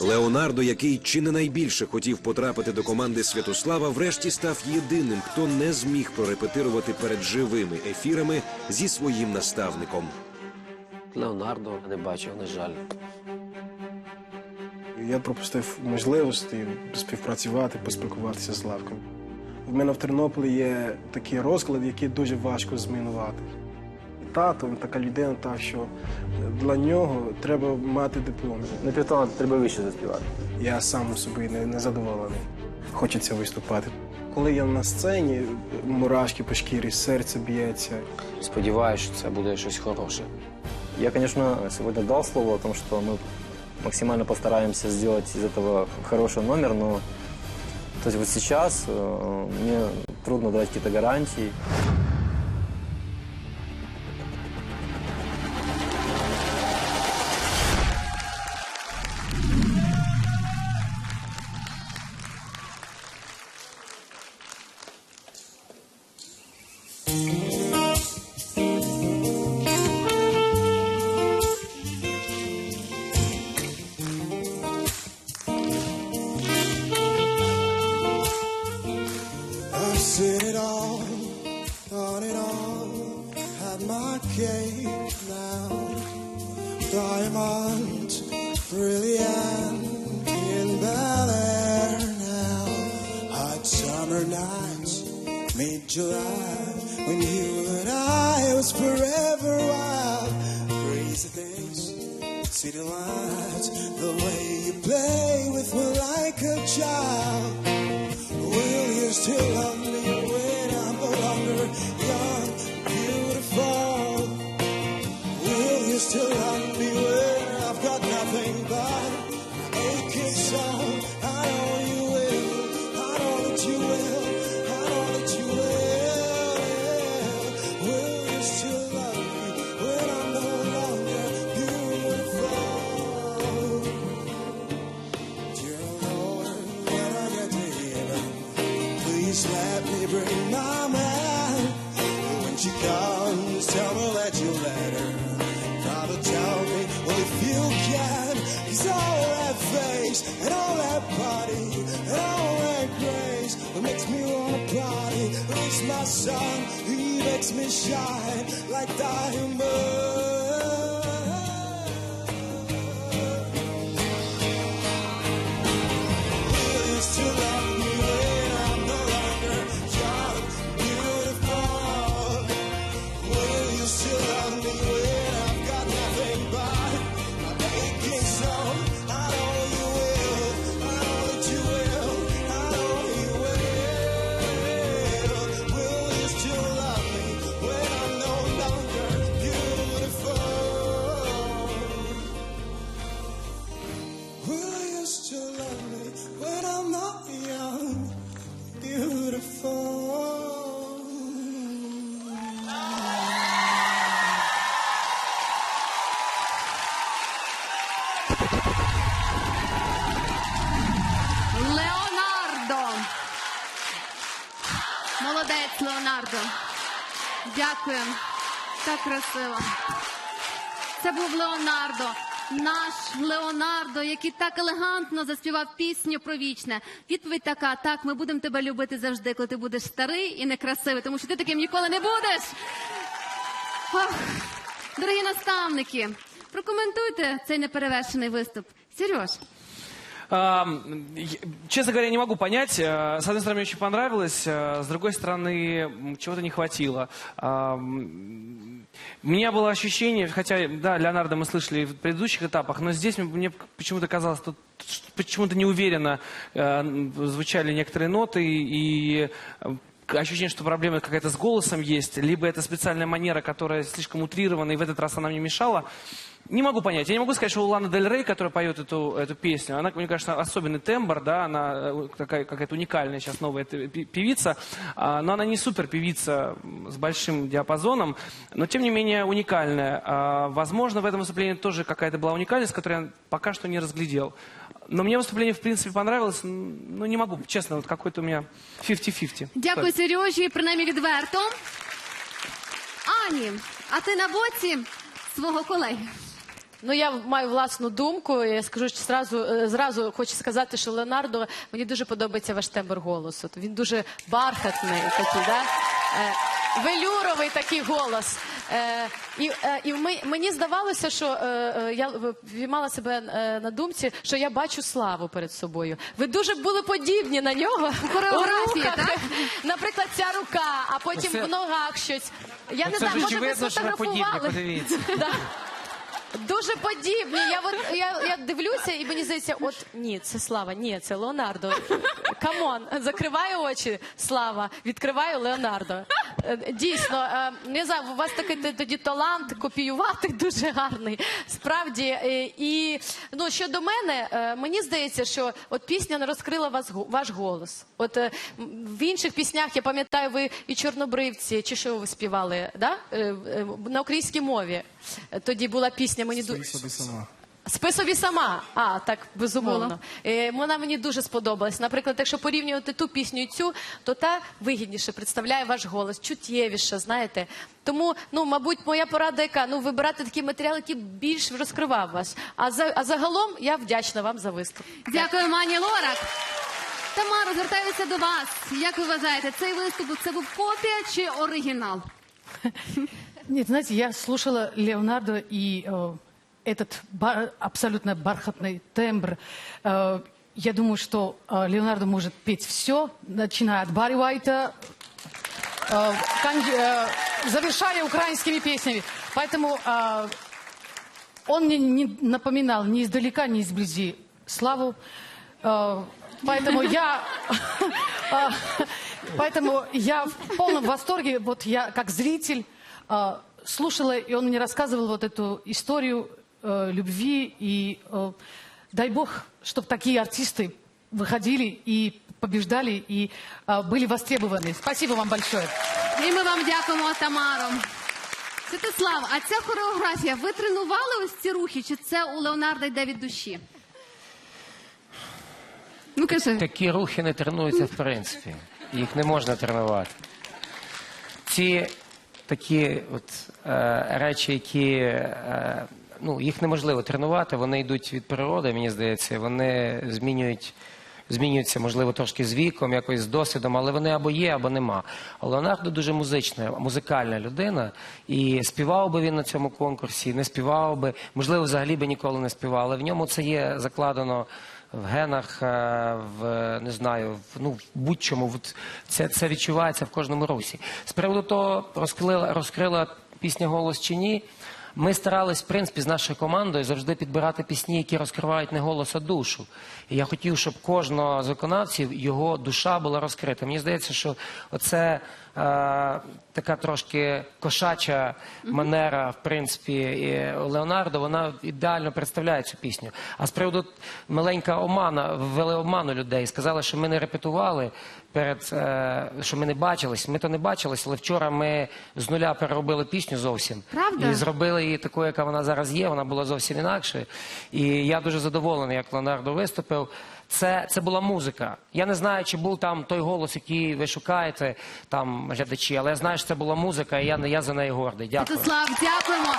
Леонардо, який чи не найбільше хотів потрапити до команди Святослава, врешті став єдиним, хто не зміг прорепетирувати перед живими ефірами зі своїм наставником. Леонардо не бачив, на жаль. Я пропустив можливості співпрацювати, поспілкуватися з Левком. В мене в Тернополі є такий розклад, який дуже важко змінувати Тато він така людина, так що для нього треба мати диплом. На півтона треба вище заспівати. Я сам собі не, не задоволений. Хочеться виступати. Коли я на сцені, мурашки по шкірі, серце б'ється. Сподіваюся, що це буде щось хороше. Я, конечно, сегодня дал слово о том, что мы максимально постараемся сделать из этого хороший номер, но то есть вот сейчас э, мне трудно давать какие-то гарантии. I've it all, done it all, had my cake now. Diamond, brilliant in Bel Air now. Hot summer nights, mid July, when you and I was forever wild. Crazy things, city lights, the way you play with me like a child. Will you still love me comes, tell me that you let her. Father, tell me, well, if you can, cause all that face and all that body and all that grace, what makes me wanna party is my son. He makes me shine like diamonds. Молодець, Леонардо. Дякую. Так красиво. Це був Леонардо. Наш Леонардо, який так елегантно заспівав пісню про вічне. Відповідь така: так, ми будемо тебе любити завжди, коли ти будеш старий і некрасивий, тому що ти таким ніколи не будеш. Ох, дорогі наставники, прокоментуйте цей неперевершений виступ. Сереж. Честно говоря, не могу понять. Э, С одной стороны, мне очень понравилось, э, с другой стороны, чего-то не хватило. У меня было ощущение, хотя, да, Леонардо мы слышали в предыдущих этапах, но здесь мне почему-то казалось, ш- почему-то неуверенно э, звучали некоторые ноты, и ощущение, что проблема какая-то с голосом есть, либо это специальная манера, которая слишком утрирована, и в этот раз она мне мешала. Не могу понять. Я не могу сказать, что у Ланы Дель Рей, которая поет эту, эту песню, она, мне кажется, особенный тембр, да, она э, такая какая-то уникальная сейчас новая певица, а, но она не супер певица с большим диапазоном, но тем не менее уникальная. А, возможно, в этом выступлении тоже какая-то была уникальность, которую я пока что не разглядел. Но мне выступление, в принципе, понравилось. Ну, не могу, честно, вот какой-то у меня 50-50. Дякую, Сережі, принаймні відверто. Ані, а ти на боці свого колеги. Ну, я маю власну думку. Я скажу що зразу, е, зразу хочу сказати, що Леонардо мені дуже подобається ваш тембр голосу. Він дуже бархатний такий, да? Е, велюровий такий голос. Е, і е, і ми, мені здавалося, що е, е, я віймала себе е, на думці, що я бачу славу перед собою. Ви дуже були подібні на нього. хореографії, руках. так? Наприклад, ця рука, а потім Це- в ногах щось. Я не Це знаю, ж може ви очевидно, що ви подібні, сфотографували. подивіться. Да. Дуже подібні. Я, от, я, я дивлюся, і мені здається, от ні, це Слава, ні, це Леонардо. Камон, закриваю очі, Слава, відкриваю Леонардо. Е, Дійсно, е, не знаю, у вас такий тоді талант копіювати дуже гарний. Справді. Е, І ну, щодо мене, мені здається, що от пісня не розкрила вас, ваш голос. От в інших піснях, я пам'ятаю, ви і чорнобривці, чи що ви співали, да? На українській мові. Тоді була пісня мені дуже. сама. Спи собі сама. А, так, безумовно. Е, вона мені дуже сподобалась. Наприклад, якщо порівнювати ту пісню і цю, то та вигідніше представляє ваш голос, чуттєвіше, знаєте. Тому, ну, мабуть, моя порада яка? Ну, вибирати такий матеріал, який більш розкривав вас. А, за, а загалом я вдячна вам за виступ. Дякую, Мані Лорак. Тамара, звертаюся до вас. Як ви вважаєте, цей виступ це був копія чи оригінал? Нет, знаете, я слушала Леонардо и э, этот бар- абсолютно бархатный тембр. Э, я думаю, что э, Леонардо может петь все, начиная от Барри Уайта, э, кон- э, завершая украинскими песнями. Поэтому э, он мне не напоминал ни издалека, ни изблизи славу. Э, Поэтому я, э, поэтому я в полном восторге. Вот я как зритель э, слушала, и он мне рассказывал вот эту историю э, любви. И э, дай бог, чтобы такие артисты выходили и побеждали, и э, были востребованы. Спасибо вам большое. І ми вам дякуємо, Тамаро. Святослав, а ця хореографія, ви тренували ось ці рухи, чи це у Леонарда йде від душі? Ну кажи. Такі рухи не тренуються в принципі. Їх не можна тренувати. Ці такі от, е, речі, які е, ну, їх неможливо тренувати, вони йдуть від природи, мені здається, вони змінюють. Змінюються, можливо, трошки з віком, якось з досвідом, але вони або є, або нема. Леонардо дуже музична, музикальна людина, і співав би він на цьому конкурсі, не співав би, можливо, взагалі би ніколи не співав, але в ньому це є закладено в генах, е, в не знаю, в ну в будь-чому. Це, це відчувається в кожному русі. З приводу того, розкрила, розкрила пісня голос чи ні. Ми старались, в принципі, з нашою командою завжди підбирати пісні, які розкривають не голос, а душу. І я хотів, щоб кожного з виконавців його душа була розкрита. Мені здається, що оце така трошки кошача манера, в принципі, і Леонардо, вона ідеально представляє цю пісню. А з приводу маленька омана, ввели обману людей, сказали, що ми не репетували перед, е, що ми не бачились. Ми то не бачились, але вчора ми з нуля переробили пісню зовсім. Правда? І зробили її такою, яка вона зараз є. Вона була зовсім інакшою. І я дуже задоволений, як Леонардо виступив. Це, це була музика. Я не знаю, чи був там той голос, який ви шукаєте, там глядачі, але я знаю, що це була музика, і я, я за неї гордий. Дякую. Святослав, дякуємо.